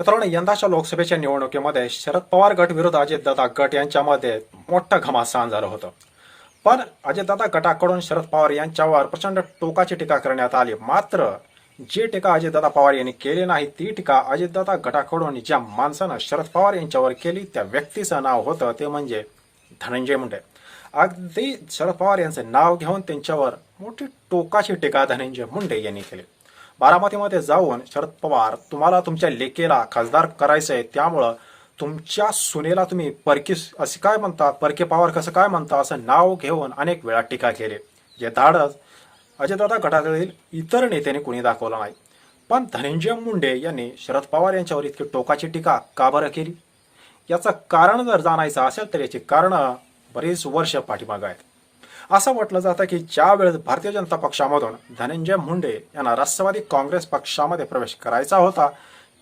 मित्रांनो यंदाच्या लोकसभेच्या निवडणुकीमध्ये शरद पवार गट विरुद्ध अजितदादा गट यांच्यामध्ये मोठं घमासान झालं होतं. पण अजितदादा गटाकडून शरद पवार यांच्यावर प्रचंड टोकाची टीका करण्यात आली. मात्र जी टीका अजितदादा पवार यांनी केली नाही ती टीका अजितदादा गटाकडून ज्या माणसानं शरद पवार यांच्यावर केली त्या व्यक्तीचं नाव होतं ते म्हणजे धनंजय मुंडे. अगदी शरद पवार यांचं नाव घेऊन त्यांच्यावर मोठी टोकाची टीका धनंजय मुंडे यांनी केली. बारामतीमध्ये जाऊन शरद पवार तुम्हाला तुमच्या लेकेला खासदार करायचं आहे त्यामुळं तुमच्या सुनेला तुम्ही परकी असे काय म्हणता परके पवार कसं काय म्हणता असं नाव घेऊन अनेक वेळा टीका केली. जे धाडस अजितदादा गटातील इतर नेत्यांनी कुणी दाखवलं नाही. पण धनंजय मुंडे यांनी शरद पवार यांच्यावर इतकी टोकाची टीका का बरं केली? याचं कारण जर जाणायचं असेल तर याची कारणं बरीच वर्ष पाठीमागं आहेत. असं म्हटलं जातं की ज्या वेळेस भारतीय जनता पक्षामधून धनंजय मुंडे यांना राष्ट्रवादी काँग्रेस पक्षामध्ये प्रवेश करायचा होता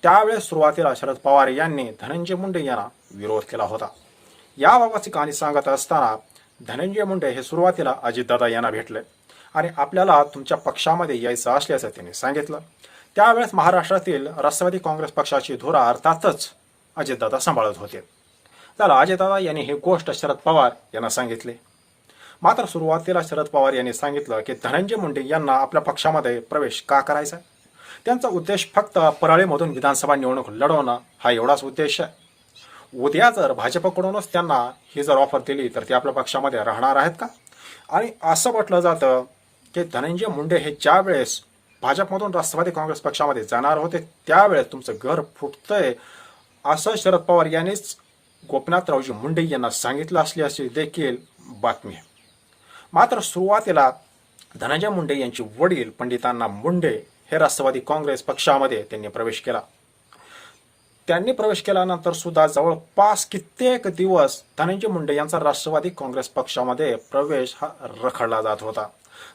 त्यावेळेस सुरुवातीला शरद पवार यांनी धनंजय मुंडे यांना विरोध केला होता. याबाबतची कहाणी सांगत असताना धनंजय मुंडे हे सुरुवातीला अजितदादा यांना भेटले आणि आपल्याला तुमच्या पक्षामध्ये यायचं असल्याचं त्यांनी सांगितलं. त्यावेळेस महाराष्ट्रातील राष्ट्रवादी काँग्रेस पक्षाची धुरा अर्थातच अजितदादा सांभाळत होते. चला अजितदादा यांनी ही गोष्ट शरद पवार यांना सांगितली. मात्र सुरुवातीला शरद पवार यांनी सांगितलं की धनंजय मुंडे यांना आपल्या पक्षामध्ये प्रवेश का करायचा? त्यांचा उद्देश फक्त परळीमधून विधानसभा निवडणूक लढवणं हा एवढाच उद्देश आहे. उद्या जर भाजपकडूनच त्यांना ही जर ऑफर दिली तर ते आपल्या पक्षामध्ये राहणार आहेत का? आणि असं म्हटलं जातं की धनंजय मुंडे हे ज्या वेळेस भाजपमधून राष्ट्रवादी काँग्रेस पक्षामध्ये जाणार होते त्यावेळेस तुमचं घर फुटतंय असं शरद पवार यांनीच गोपीनाथरावजी मुंडे यांना सांगितलं असल्याची देखील बातमी आहे. मात्र सुरुवातीला धनंजय मुंडे यांचे वडील पंडितांना मुंडे हे राष्ट्रवादी काँग्रेस पक्षामध्ये त्यांनी प्रवेश केला. त्यांनी प्रवेश केल्यानंतर सुद्धा जवळपास कित्येक दिवस धनंजय मुंडे यांचा राष्ट्रवादी काँग्रेस पक्षामध्ये प्रवेश हा रखडला जात होता.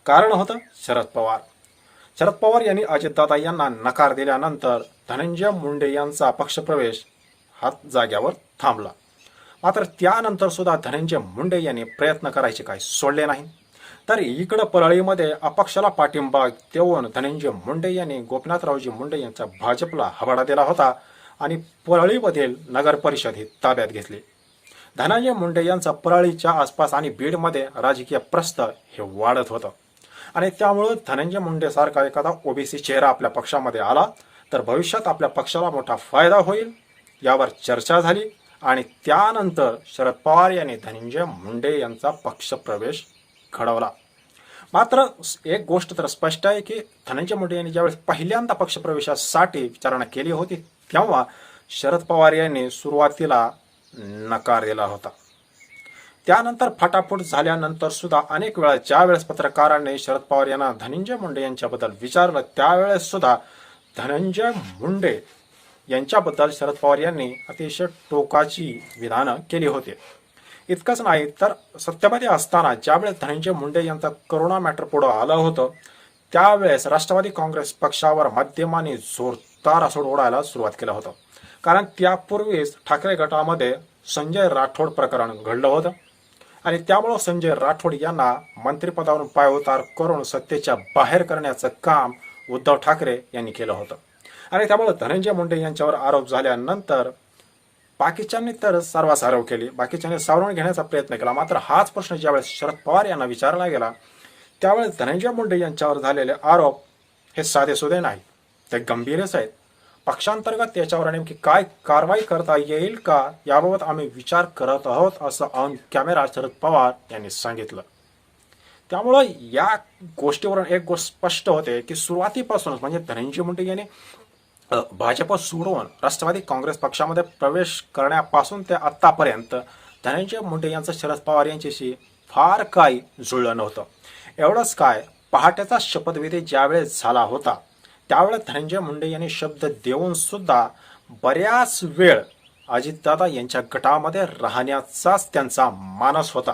कारण होतं शरद पवार. शरद पवार यांनी अजितदादा यांना नकार दिल्यानंतर धनंजय मुंडे यांचा पक्षप्रवेश हा जाग्यावर थांबला. मात्र त्यानंतर सुद्धा धनंजय मुंडे यांनी प्रयत्न करायचे काही सोडले नाही. तर इकडं परळीमध्ये अपक्षाला पाठिंबा देऊन धनंजय मुंडे यांनी गोपीनाथरावजी मुंडे यांचा भाजपला हवाडा दिला होता आणि परळीमधील नगर परिषद ही ताब्यात घेतली. धनंजय मुंडे यांचा परळीच्या आसपास आणि बीडमध्ये राजकीय प्रस्त हे वाढत होतं. आणि त्यामुळं धनंजय मुंडे सारखा एखादा ओबीसी चेहरा आपल्या पक्षामध्ये आला तर भविष्यात आपल्या पक्षाला मोठा फायदा होईल यावर चर्चा झाली. आणि त्यानंतर शरद पवार यांनी धनंजय मुंडे यांचा पक्षप्रवेश घडवला. मात्र एक गोष्ट तर स्पष्ट आहे की धनंजय मुंडे यांनी ज्यावेळेस पहिल्यांदा पक्षप्रवेशासाठी विचारणा केली होती तेव्हा शरद पवार यांनी सुरुवातीला नकार दिला होता. त्यानंतर फटाफट झाल्यानंतर सुद्धा अनेक वेळा ज्या वेळेस पत्रकारांनी शरद पवार यांना धनंजय मुंडे यांच्याबद्दल विचारलं त्यावेळेस सुद्धा धनंजय मुंडे यांच्याबद्दल शरद पवार यांनी अतिशय टोकाची विधानं केली होती. इतकंच नाही तर सत्तेमध्ये असताना ज्यावेळेस धनंजय मुंडे यांचा करोना मॅटर पुढं आलं होतं त्यावेळेस राष्ट्रवादी काँग्रेस पक्षावर माध्यमांनी जोरदार असोड ओढायला सुरुवात केलं होतं. कारण त्यापूर्वीच ठाकरे गटामध्ये संजय राठोड प्रकरण घडलं होतं. आणि त्यामुळं संजय राठोड यांना मंत्रिपदावरून पायउतार करून सत्तेच्या बाहेर करण्याचं काम उद्धव ठाकरे यांनी केलं होतं. आणि त्यामुळे धनंजय मुंडे यांच्यावर आरोप झाल्यानंतर बाकीच्यांनी तर सर्वासारव केली. बाकीच्यांनी सावरून घेण्याचा प्रयत्न केला. मात्र हाच प्रश्न ज्यावेळेस शरद पवार यांना विचारला गेला त्यावेळेस धनंजय मुंडे यांच्यावर झालेले आरोप हे साधेसुधे नाही. ते गंभीरच आहेत. पक्षांतर्गत त्याच्यावर नेमकी काय कारवाई करता येईल का याबाबत आम्ही विचार करत आहोत असं ऑन कॅमेरा शरद पवार यांनी सांगितलं. त्यामुळं या गोष्टीवरून एक गोष्ट स्पष्ट होते की सुरुवातीपासूनच म्हणजे धनंजय मुंडे यांनी भाजप सोडून राष्ट्रवादी काँग्रेस पक्षामध्ये प्रवेश करण्यापासून ते आत्तापर्यंत धनंजय मुंडे यांचं शरद पवार यांच्याशी फार काही जुळलं नव्हतं. एवढंच काय पहाटेचा शपथविधी ज्यावेळेस झाला होता त्यावेळेस धनंजय मुंडे यांनी शब्द देऊन सुद्धा बऱ्याच वेळ अजितदादा यांच्या गटामध्ये राहण्याचाच त्यांचा मानस होता.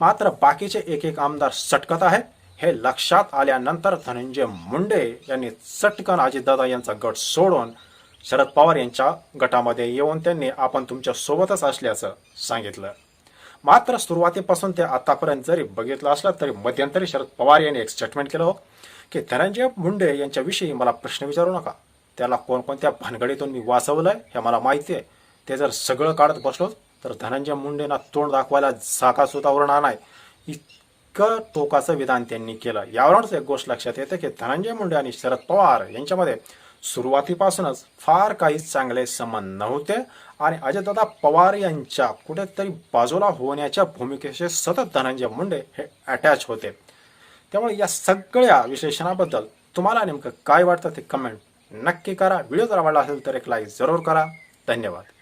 मात्र बाकीचे एक एक आमदार सटकत आहेत. हे लक्षात आल्यानंतर धनंजय मुंडे यांनी चटकन अजितदादा यांचा गट सोडून शरद पवार यांच्या गटामध्ये येऊन त्यांनी आपण तुमच्या सोबतच असल्याचं सांगितलं. मात्र सुरुवातीपासून ते आतापर्यंत जरी बघितलं असलं तरी मध्यंतरी शरद पवार यांनी एक स्टेटमेंट केलं हो की धनंजय मुंडे यांच्याविषयी मला प्रश्न विचारू नका. त्याला कोणकोणत्या भानगडीतून मी वाचवलंय हे मला माहिती आहे. ते जर सगळं काढत बसलो तर धनंजय मुंडेंना तोंड दाखवायला जागा सुद्धा उरणार नाही. इतकं टोकाचं विधान त्यांनी केलं. यावरूनच एक गोष्ट लक्षात येते की धनंजय मुंडे आणि शरद पवार यांच्यामध्ये सुरुवातीपासूनच फार काही चांगले संबंध नव्हते आणि अजयदादा पवार यांच्या कुठेतरी बाजूला होण्याच्या भूमिकेचे सतत धनंजय मुंडे हे अटॅच होते. त्यामुळे या सगळ्या विश्लेषणाबद्दल तुम्हाला नेमकं काय वाटतं ते कमेंट नक्की करा. व्हिडिओ जर आवडला असेल तर एक लाईक जरूर करा. धन्यवाद.